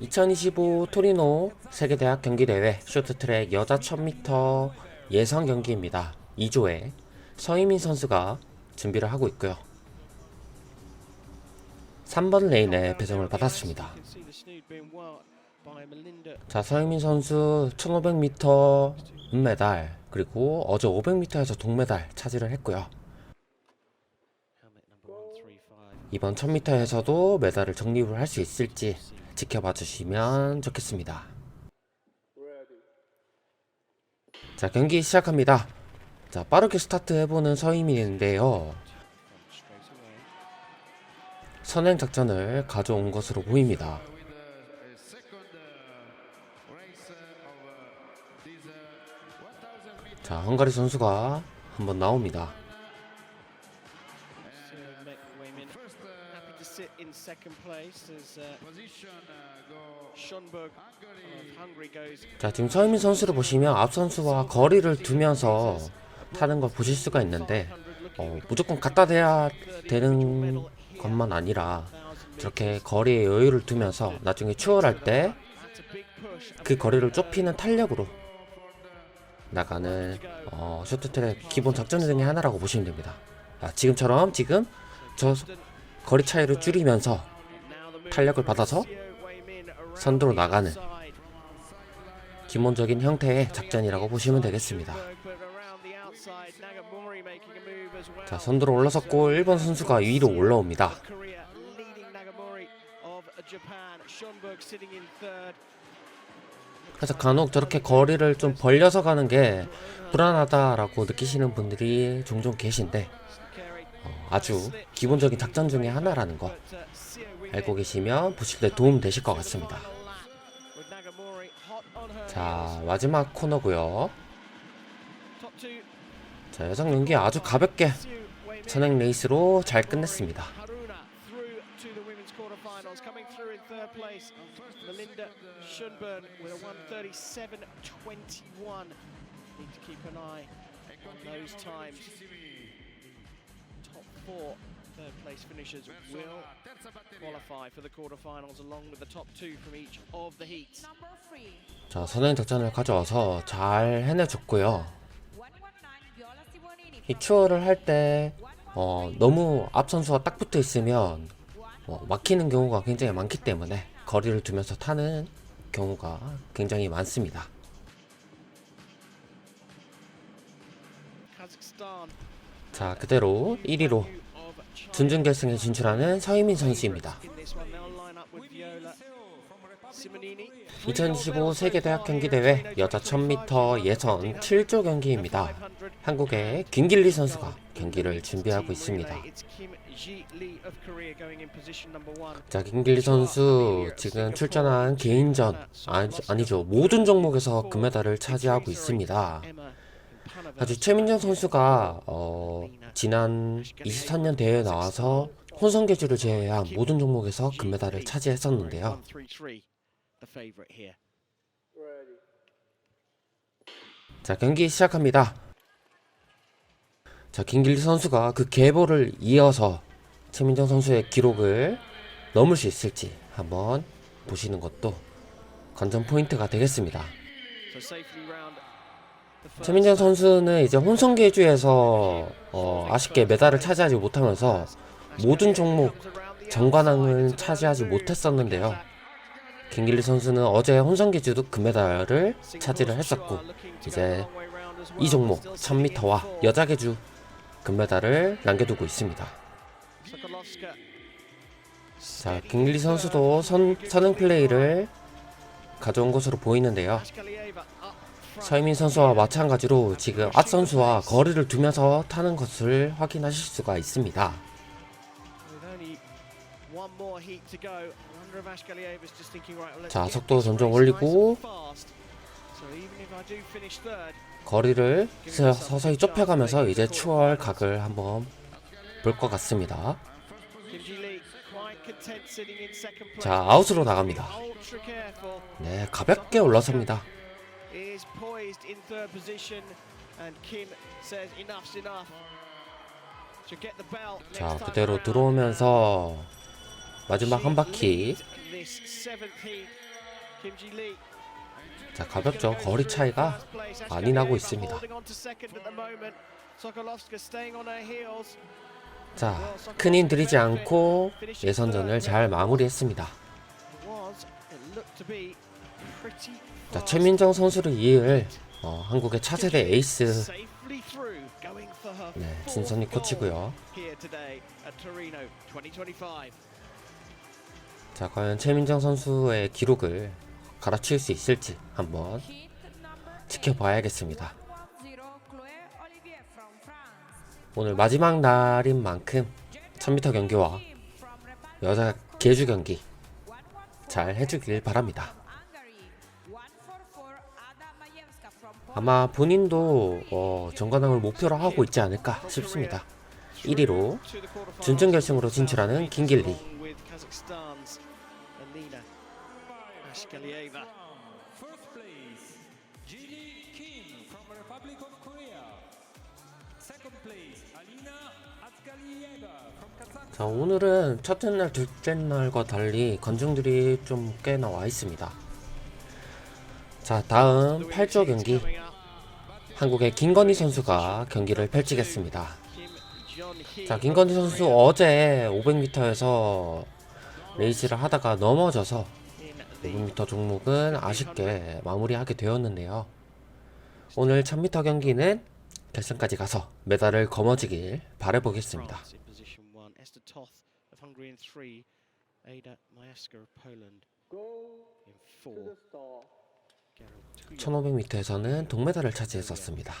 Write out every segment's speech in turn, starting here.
2025 토리노 세계대학 경기대회 쇼트트랙 여자 1000m 예선 경기입니다. 2조에 서희민 선수가 준비를 하고 있고요. 3번 레인에 배정을 받았습니다. 자, 서희민 선수 1500m 은메달 그리고 어제 500m에서 동메달 차지를 했고요. 이번 1000m에서도 메달을 정립을 할 수 있을지 지켜봐 주시면 좋겠습니다. 자, 경기 시작합니다. 자, 빠르게 스타트 해보는 서희민인데요. 선행 작전을 가져온 것으로 보입니다. 자, 헝가리 선수가 한번 나옵니다. 자, 지금 서희민 선수를 보시면 앞 선수와 거리를 두면서 타는 걸 보실 수가 있는데 어, 무조건 갖다 대야 되는 것만 아니라 저렇게 거리에 여유를 두면서 나중에 추월할 때 그 거리를 좁히는 탄력으로 나가는 어, 쇼트트랙 기본 작전 중의 하나라고 보시면 됩니다. 아, 지금처럼 지금 저 거리 차이를 줄이면서 탄력을 받아서 선두로 나가는 기본적인 형태의 작전이라고 보시면 되겠습니다. 자, 선두로 올라섰고 1번 선수가 위로 올라옵니다. 그래서 간혹 저렇게 거리를 좀 벌려서 가는 게 불안하다라고 느끼시는 분들이 종종 계신데 어, 아주 기본적인 작전 중에 하나라는 거 알고 계시면 보실 때 도움 되실 것 같습니다. 자, 마지막 코너고요. 자, 여성 경기 아주 가볍게 선행 레이스로 잘 끝냈습니다. Top four third place finishers will qualify for the quarterfinals along with the top two from each of the heats. 자, 선행 작전을 가져와서 잘 해내줬고요. 119 Viola Simonini 이 추월을 할 때 어, 너무 앞 선수와 딱 붙어 있으면 어, 막히는 경우가 굉장히 많기 때문에 거리를 두면서 타는 경우가 굉장히 많습니다. 자, 그대로 1위로 of China 준준결승에 진출하는 서희민 선수입니다. in this one. They'll line up with Viola Simonini. 2025 세계대학 경기대회 여자 1000m 예선 7조 경기입니다. 한국의 김길리 선수가 경기를 준비하고 있습니다. 자, 김길리 선수 지금 출전한 개인전 아니, 아니죠 모든 종목에서 금메달을 차지하고 있습니다. 아주 최민정 선수가 어, 지난 23년 대회에 나와서 혼성 계주를 제외한 모든 종목에서 금메달을 차지했었는데요. 133, the favorite here. 자, 경기 시작합니다. 자, 김길리 선수가 그 계보를 이어서 최민정 선수의 기록을 넘을 수 있을지 한번 보시는 것도 관전 포인트가 되겠습니다. 최민정 선수는 이제 혼성 계주에서 어, 아쉽게 메달을 차지하지 못하면서 모든 종목 정관왕을 차지하지 못했었는데요. 김길리 선수는 어제 혼성 계주도 금메달을 차지를 했었고 이제 이 종목 1000m와 여자 계주 금메달을 남겨두고 있습니다. 자, 김길리 선수도 선, 선행 플레이를 가져온 것으로 보이는데요. 서희민 선수와 마찬가지로 지금 앞 선수와 거리를 두면서 타는 것을 확인하실 수가 있습니다. 자, 속도 점점 올리고. 거리를 서, 서서히 좁혀가면서 이제 추월 각을 한번 볼 것 같습니다. 자, 아웃으로 나갑니다. 네, 가볍게 올라섭니다. Is poised in third position, and Kim says enough's enough. To get the belt next 자, 그대로. 들어오면서 마지막 한 바퀴 자, 가볍죠. 거리 차이가 많이 나고 있습니다. 자, 큰 힘 들이지 않고 예선전을 잘 마무리했습니다. 자, 최민정 선수를 이을 어, 한국의 차세대 에이스 네, 진선이 코치고요. 자, 과연 최민정 선수의 기록을 갈아치울 수 있을지 한번 지켜봐야겠습니다. 110 Chloé Olivier from France. 오늘 마지막 날인 만큼 1000m 경기와 여자 계주 경기 114잘 해주길 바랍니다. 아마 본인도 어, 정관왕을 목표로 하고 있지 않을까 싶습니다. 1위로 준정 결승으로 진출하는 김길리. 자 오늘은 첫째 날, 둘째 날과 달리 건중들이 좀 꽤 나 와 있습니다. 자 다음 8조 경기 한국의 김건희 선수가 경기를 펼치겠습니다. 자 김건희 선수 어제 500m에서 레이스를 하다가 넘어져서 500m 종목은 아쉽게 마무리하게 되었는데요. 오늘 1000m 경기는 결승까지 가서 메달을 거머쥐길 바라보겠습니다. Gerald Tuya 1500m에서는 동메달을 차지했었습니다.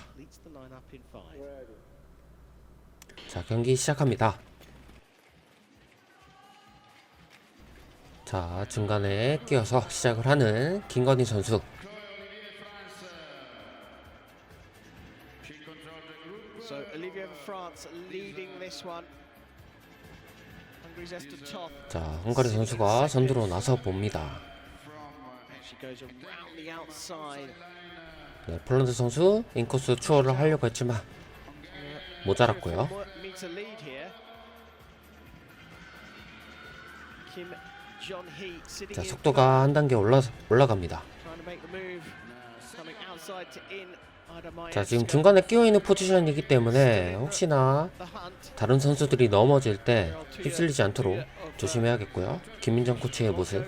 자, 경기 시작합니다. 자, 중간에 끼어서 시작을 하는 김건희 선수. So Olivia of France leading this one. Hungary's Esther Toth. 자, 헝가리 선수가 선두로 나서 봅니다. 네, 폴란드 선수 인코스 추월을 하려고 했지만 모자랐고요. 자, 속도가 한 단계 올라 올라갑니다. 자, 지금. 중간에 끼어 있는 포지션이기 때문에 혹시나. 다른 선수들이 넘어질 때 휩쓸리지 않도록 조심해야겠고요. 김민정 코치의 모습.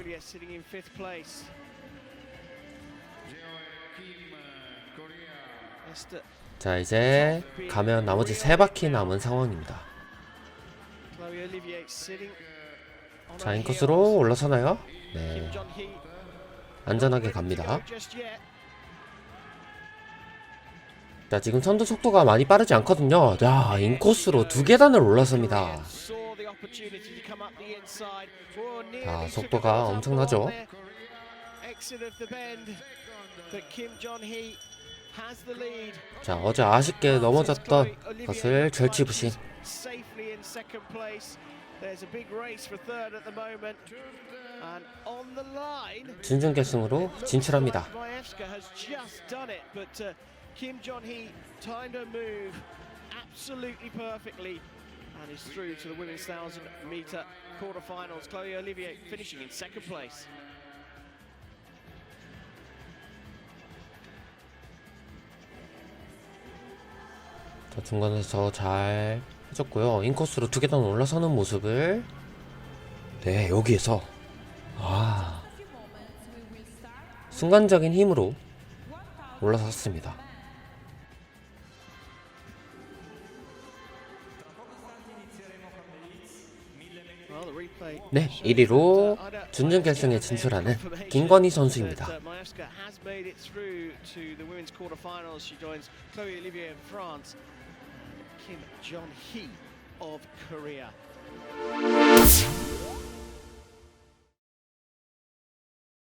자, 이제 가면 나머지 세 바퀴 남은 상황입니다. 자, heels. 올라서나요? 네, 안전하게 갑니다. 자, 지금 선두 속도가 많이 빠르지 않거든요. 야, 인코스로 두 계단을 올라섭니다. Oh, 자, 속도가 엄청나죠? 자, 어제 아쉽게 넘어졌던 것을 the line. 준준 결승으로 진출합니다. Uh, and is through to the women's 1000 meter quarterfinals. Chloe Olivier finishing in second place. 자, 중간에서 잘 해줬고요. 인코스로 두 계단 올라서는 모습을 네, 여기에서 아, 순간적인 힘으로 1000 올라섰습니다. 네, shows 1위로 that, uh, Ida 준준 결승에 진출하는 김건희 선수입니다. Kim John Hee of Korea.